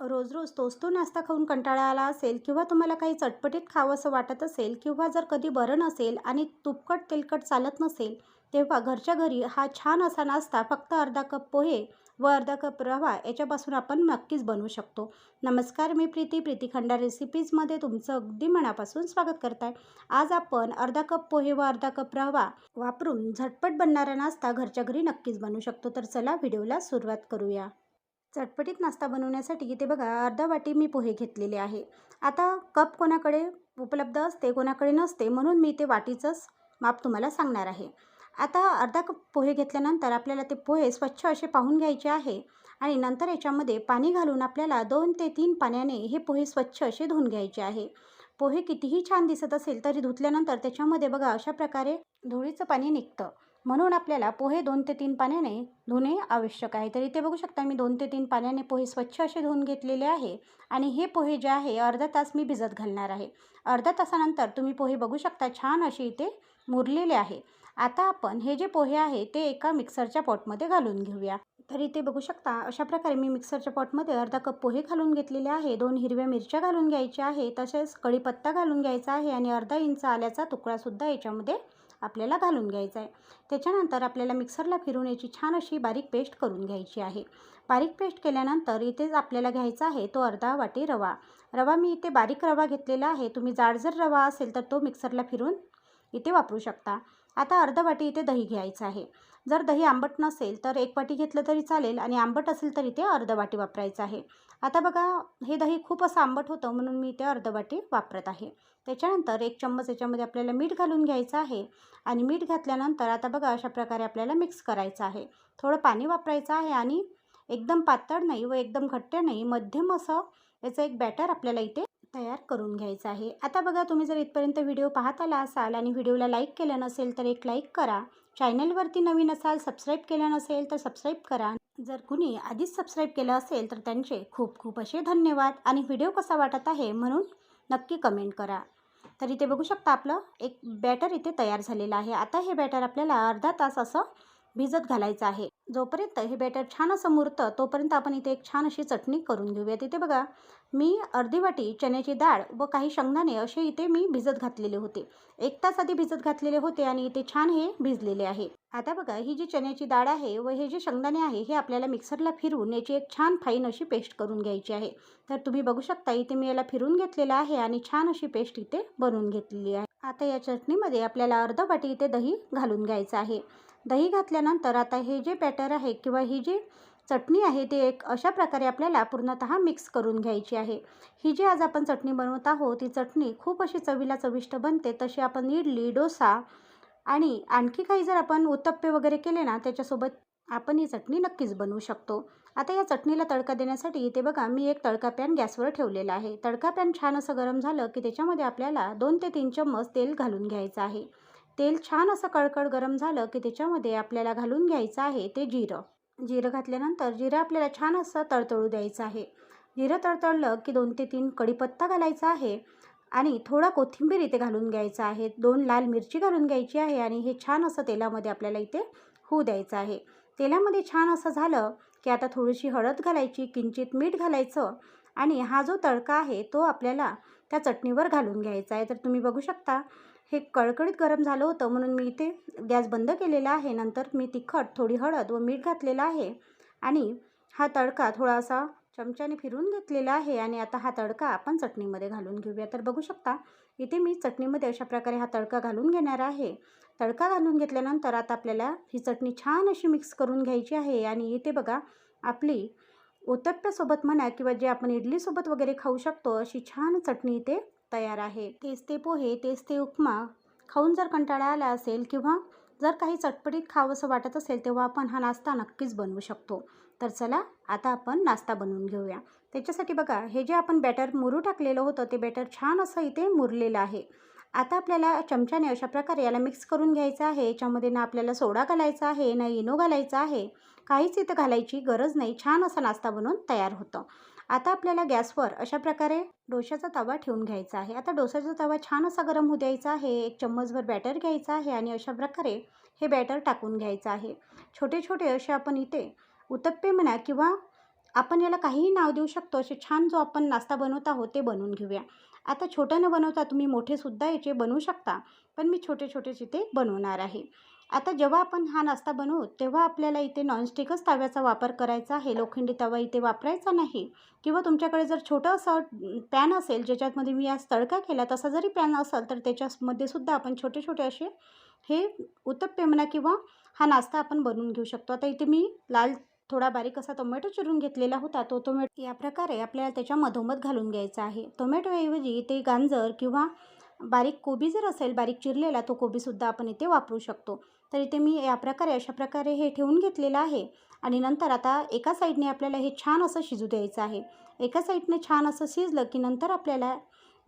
रोज रोज तोच तो नाश्ता खाऊन कंटाळा आला असेल किंवा तुम्हाला काही चटपटीत खावंसं वाटत असेल किंवा जर कधी बरं नसेल आणि तुपकट तेलकट चालत नसेल तेव्हा घरच्या घरी हा छान असा नाश्ता फक्त अर्धा कप पोहे व अर्धा कप रवा याच्यापासून आपण नक्कीच बनवू शकतो. नमस्कार मी प्रीती. प्रीती खंडा रेसिपीजमध्ये तुमचं अगदी मनापासून स्वागत करत आहे आज आपण अर्धा कप पोहे व अर्धा कप रवा वापरून झटपट बनणारा नाश्ता घरच्या घरी नक्कीच बनवू शकतो. तर चला व्हिडिओला सुरुवात करूया. चटपटीत नाश्ता बनवण्यासाठी इथे बघा अर्धा वाटी मी पोहे घेतलेले आहे. आता कप कोणाकडे उपलब्ध असते कोणाकडे नसते म्हणून मी ते वाटीचंच माप तुम्हाला सांगणार आहे. आता अर्धा कप पोहे घेतल्यानंतर आपल्याला ते पोहे स्वच्छ असे पाहून घ्यायचे आहे आणि नंतर याच्यामध्ये पाणी घालून आपल्याला दोन ते तीन पाण्याने हे पोहे स्वच्छ असे धुवून घ्यायचे आहे. पोहे कितीही छान दिसत असेल तरी धुतल्यानंतर त्याच्यामध्ये बघा अशा प्रकारे धुळीचं पाणी निघतं. म्हणून आपल्याला पोहे दोन ते तीन पाण्याने धुणे आवश्यक आहे. तर इथे बघू शकता मी दोन ते तीन पाण्याने पोहे स्वच्छ असे धुवून घेतलेले आहे आणि हे पोहे जे आहे अर्धा तास मी भिजत घालणार आहे. अर्धा तासानंतर तुम्ही पोहे बघू शकता छान असे इथे मुरलेले आहे. आता आपण हे जे पोहे आहे ते एका मिक्सरच्या पॉटमध्ये घालून घेऊया. तर इथे बघू शकता अशा प्रकारे मी मिक्सरच्या पॉटमध्ये अर्धा कप पोहे घालून घेतलेले आहे. दोन हिरव्या मिरच्या घालून घ्यायच्या आहे तसेच कढीपत्ता घालून घ्यायचा आहे आणि अर्धा इंच आल्याचा तुकडासुद्धा याच्यामध्ये आपल्याला घालून घ्यायचा आहे. त्याच्यानंतर आपल्याला मिक्सरला फिरून याची छान अशी बारीक पेस्ट करून घ्यायची आहे. बारीक पेस्ट केल्यानंतर इथेच आपल्याला घ्यायचा आहे तो अर्धा वाटी रवा. रवा मी इथे बारीक रवा घेतलेला आहे. तुम्ही जाड जर रवा असेल तर तो मिक्सरला फिरून इथे वापरू शकता. आता अर्धा वाटी इथे दही घ्यायचं आहे. जर दही आंबट नसेल तर एक वाटी घेतलं तरी चालेल आणि आंबट असेल तर इथे अर्ध वाटी वापरायचं आहे. आता बघा हे दही खूप असं आंबट होतं म्हणून मी इथे अर्ध वाटी वापरत आहे. त्याच्यानंतर एक चम्मच याच्यामध्ये आपल्याला मीठ घालून घ्यायचं आहे आणि मीठ घातल्यानंतर आता बघा अशा प्रकारे आपल्याला मिक्स करायचं आहे. थोडं पाणी वापरायचं आहे आणि एकदम पातळ नाही व एकदम घट्ट नाही मध्यम असं याचं एक बॅटर आपल्याला इथे तयार करून घ्यायचं आहे. आता बघा तुम्ही जर इथपर्यंत व्हिडिओ पाहत आला असाल आणि व्हिडिओला लाईक केलं नसेल तर एक लाईक करा. चॅनलवरती नवीन असाल सबस्क्राईब केलं नसेल तर सबस्क्राईब करा. जर कुणी आधीच सबस्क्राईब केलं असेल तर त्यांचे खूप खूप असे धन्यवाद आणि व्हिडिओ कसा वाटत आहे म्हणून नक्की कमेंट करा. तर इथे बघू शकता आपलं एक बॅटर इथे तयार झालेलं आहे. आता हे बॅटर आपल्याला अर्धा तास असं भिजत घालायचं आहे. जोपर्यंत हे बॅटर छान असं मुरतं तोपर्यंत आपण इथे एक छान अशी चटणी करून घेऊया. तिथे बघा मी अर्धी वाटी चण्याची डाळ व काही शेंगदाणे असे इथे मी भिजत घातलेले होते. एक तास आधी भिजत घातलेले होते आणि इथे छान हे भिजलेले आहे. आता बघा ही जी चण्याची डाळ आहे व हे जे शेंगदाणे आहे हे आपल्याला मिक्सरला फिरवून याची एक छान फाईन अशी पेस्ट करून घ्यायची आहे. तर तुम्ही बघू शकता इथे मी याला फिरून घेतलेलं आहे आणि छान अशी पेस्ट इथे बनवून घेतलेली आहे. आता या चटणीमध्ये आपल्याला अर्धा वाटी इथे दही घालून घ्यायचं आहे. दही घातल्यानंतर आता हे जे बॅटर आहे किंवा ही जी चटणी आहे ते एक अशा प्रकारे आपल्याला पूर्णतः मिक्स करून घ्यायची आहे. ही जी आज आपण चटणी बनवत आहोत ती चटणी खूप अशी चवीला चविष्ट बनते. तशी आपण इडली डोसा आणि आणखी काही जर आपण उत्तप्पे वगैरे केले ना त्याच्यासोबत आपण ही चटणी नक्कीच बनवू शकतो. आता या चटणीला तडका देण्यासाठी इथे बघा मी एक तडका पॅन गॅसवर ठेवलेला आहे. तडका पॅन छान असं गरम झालं की त्याच्यामध्ये आपल्याला दोन ते तीन चम्मच तेल घालून घ्यायचं आहे. तेल छान असं कळकळ गरम झालं की त्याच्यामध्ये आपल्याला घालून घ्यायचं आहे ते जिरं. जिरं घातल्यानंतर जिरं आपल्याला छान असं तळतळू द्यायचं आहे. जिरं तळतळलं की दोन ते तीन कढीपत्ता घालायचा आहे आणि थोडा कोथिंबीर इथे घालून घ्यायचा आहे. दोन लाल मिरची घालून घ्यायची आहे आणि हे छान असं तेलामध्ये आपल्याला इथे होऊ द्यायचं आहे. तेलामध्ये छान असं झालं की आता थोडीशी हळद घालायची किंचित मीठ घालायचं आणि हा जो तडका आहे तो आपल्याला त्या चटणीवर घालून घ्यायचा आहे. तर तुम्ही बघू शकता हे कळकळीत गरम झालं होतं म्हणून मी इथे गॅस बंद केलेला आहे. नंतर मी तिखट थोडी हळद व मीठ घातलेलं आहे आणि हा तडका थोडासा चमच्याने फिरून घेतलेला आहे आणि आता हा तडका आपण चटणीमध्ये घालून घेऊया. तर बघू शकता इथे मी चटणीमध्ये अशा प्रकारे हा तडका घालून घेणार आहे. तडका घालून घेतल्यानंतर आता आपल्याला ही चटणी छान अशी मिक्स करून घ्यायची आहे. आणि इथे बघा आपली ओतप्प्यासोबत म्हणा किंवा जे आपण इडलीसोबत वगैरे खाऊ शकतो अशी छान चटणी इथे तयार आहे. तेच ते पोहे तेच ते उपमा खाऊन जर कंटाळा आला असेल किंवा जर काही चटपटीत खावंसं वाटत असेल तेव्हा आपण हा नाश्ता नक्कीच बनवू शकतो. तर चला आता आपण नाश्ता बनवून घेऊया. त्याच्यासाठी बघा हे जे आपण बॅटर मुरू टाकलेलं होतं ते बॅटर छान असं इथे मुरलेलं आहे. आता आपल्याला चमच्याने अशा प्रकारे याला मिक्स करून घ्यायचं आहे. याच्यामध्ये ना आपल्याला सोडा घालायचा आहे ना इनो घालायचा आहे. काहीच इथं घालायची गरज नाही. छान असा नाश्ता बनवून तयार होतं. आता आपल्याला गॅसवर अशा प्रकारे डोशाचा तवा ठेवून घ्यायचा आहे. आता डोशाचा तवा छान असा गरम होऊ द्यायचा आहे. एक चम्मचभर बॅटर घ्यायचा आहे आणि अशा प्रकारे हे बॅटर टाकून घ्यायचं आहे. छोटे छोटे असे आपण इथे उत्तप्पे म्हणा किंवा आपण याला काहीही नाव देऊ शकतो असे छान जो आपण नाश्ता बनवत आहोत ते बनवून घेऊया. आता छोटं न बनवता तुम्ही मोठेसुद्धा याचे बनवू शकता पण मी छोटे छोटेच इथे बनवणार आहे. आता जेव्हा आपण हा नाश्ता बनवू तेव्हा आपल्याला इथे नॉनस्टिकच तव्याचा वापर करायचा आहे. लोखंडी तवा इथे वापरायचा नाही. किंवा तुमच्याकडे जर छोटं असं पॅन असेल ज्याच्यामध्ये मी आज तडका केला तसा जरी पॅन असेल तर त्याच्यामध्ये सुद्धा आपण छोटे छोटे असे हे उत्तप्पे म्हणा किंवा हा नाश्ता आपण बनवून घेऊ शकतो. आता इथे मी लाल थोडा बारीक असा टोमॅटो चिरून घेतलेला होता तो टोमॅटो या प्रकारे आपल्याला त्याच्या मधोमध घालून घ्यायचा आहे. टोमॅटोऐवजी ते गांजर किंवा बारीक कोबी जर असेल बारीक चिरलेला तो कोबीसुद्धा आपण इथे वापरू शकतो. तर इथे मी या प्रकारे अशा प्रकारे हे ठेवून घेतलेलं आहे आणि नंतर आता एका साईडने आपल्याला हे छान असं शिजू द्यायचं आहे. एका साईडने छान असं शिजलं की नंतर आपल्याला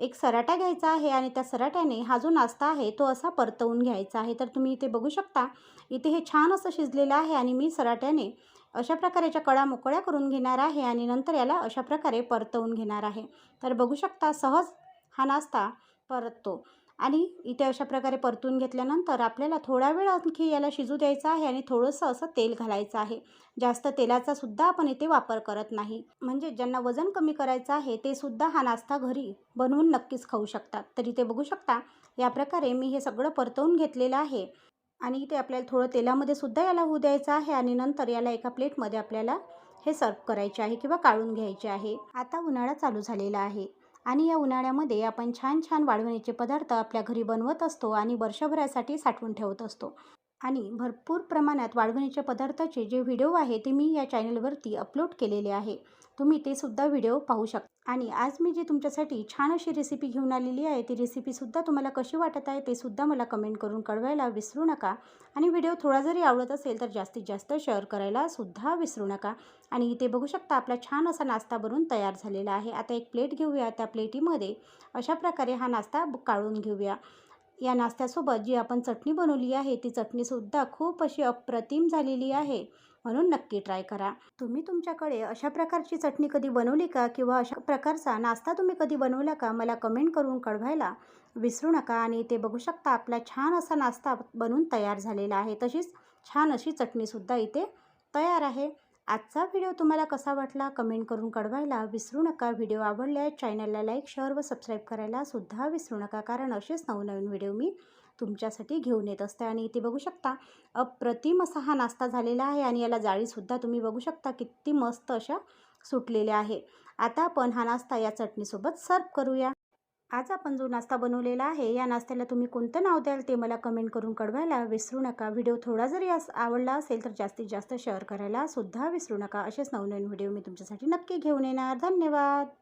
एक सराटा घ्यायचा आहे आणि त्या सराट्याने हा जो नाश्ता आहे तो असा परतवून घ्यायचा आहे. तर तुम्ही इथे बघू शकता इथे हे छान असं शिजलेलं आहे आणि मी सराट्याने अशा प्रकारे याच्या कडा मोकळ्या करून घेणार आहे आणि नंतर याला अशा प्रकारे परतवून घेणार आहे. तर बघू शकता सहज हा नाश्ता परततो. आणि इथे अशा प्रकारे परतून घेतल्यानंतर आपल्याला थोडा वेळ आणखी याला शिजू द्यायचा आहे आणि थोडंसं असं तेल घालायचं आहे. जास्त तेलाचा सुद्धा आपण इथे वापर करत नाही. म्हणजे ज्यांना वजन कमी करायचं आहे ते सुद्धा हा नाश्ता घरी बनवून नक्कीच खाऊ शकतात. तर इथे बघू शकता या प्रकारे मी हे सगळं परतवून घेतलेलं आहे. आणि इथे आपल्याला थोडं तेलामध्ये सुद्धा याला होऊ द्यायचं आहे आणि नंतर याला एका प्लेटमध्ये आपल्याला हे सर्व करायचे आहे किंवा काढून घ्यायचे आहे. आता उन्हाळा चालू झालेला आहे आणि या उन्हाळ्यामध्ये आपण छान छान वाढवणीचे पदार्थ आपल्या घरी बनवत असतो आणि वर्षभरासाठी साठवून ठेवत असतो. आणि भरपूर प्रमाणात वाढवणीच्या पदार्थाचे जे व्हिडिओ आहे ते मी या चॅनलवरती अपलोड केलेले आहे. तुम्ही ते सुद्धा व्हिडिओ पाहू शकता आणि आज मी जी तुमच्यासाठी छान अशी रेसिपी घेऊन आलेली आहे ती रेसिपीसुद्धा तुम्हाला कशी वाटत आहे ते सुद्धा मला कमेंट करून कळवायला विसरू नका. आणि व्हिडिओ थोडा जरी आवडत असेल तर जास्तीत जास्त शेअर करायला सुद्धा विसरू नका. आणि इथे बघू शकता आपला छान असा नाश्ता बनून तयार झालेला आहे. आता एक प्लेट घेऊया त्या प्लेटीमध्ये अशा प्रकारे हा नाश्ता काढून घेऊया. या नाश्त्यासोबत जी आपण चटणी बनवली आहे ती चटणीसुद्धा खूप अशी अप्रतिम झालेली आहे. म्हणून नक्की ट्राय करा. तुम्ही तुमच्याकडे अशा प्रकारची चटणी कधी बनवली का? किंवा अशा प्रकारचा नाश्ता तुम्ही कधी बनवला का? मला कमेंट करून कळवायला विसरू नका आणि ते बघू शकता आपला छान असा नाश्ता बनून तयार झालेला आहे. तशीच छान अशी चटणीसुद्धा इथे तयार आहे. आजचा व्हिडिओ तुम्हाला कसा वाटला? कमेंट करून कळवायला विसरू नका. व्हिडिओ आवडल्यास चॅनलला लाईक शेअर व सबस्क्राईब करायला सुद्धा विसरू नका. कारण असेच नवनवीन व्हिडिओ मी तुमच्यासाठी घेऊन येत असते. आणि इथे बघू शकता अप्रतिम असा हा नाश्ता झालेला आहे. आणि याला जाळीसुद्धा तुम्ही बघू शकता किती मस्त अशा सुटलेल्या आहे. आता आपण हा नाश्ता या चटणीसोबत सर्व करूया. आज आपण जो नाश्ता बनवलेला आहे या नाश्त्याला तुम्ही कोणतं नाव द्याल ते मला कमेंट करून कळवायला विसरू नका. व्हिडिओ थोडा जरी आवडला असेल तर जास्तीत जास्त शेअर करायला सुद्धा विसरू नका. असेच नवनवीन व्हिडिओ मी तुमच्यासाठी नक्की घेऊन येणार. धन्यवाद!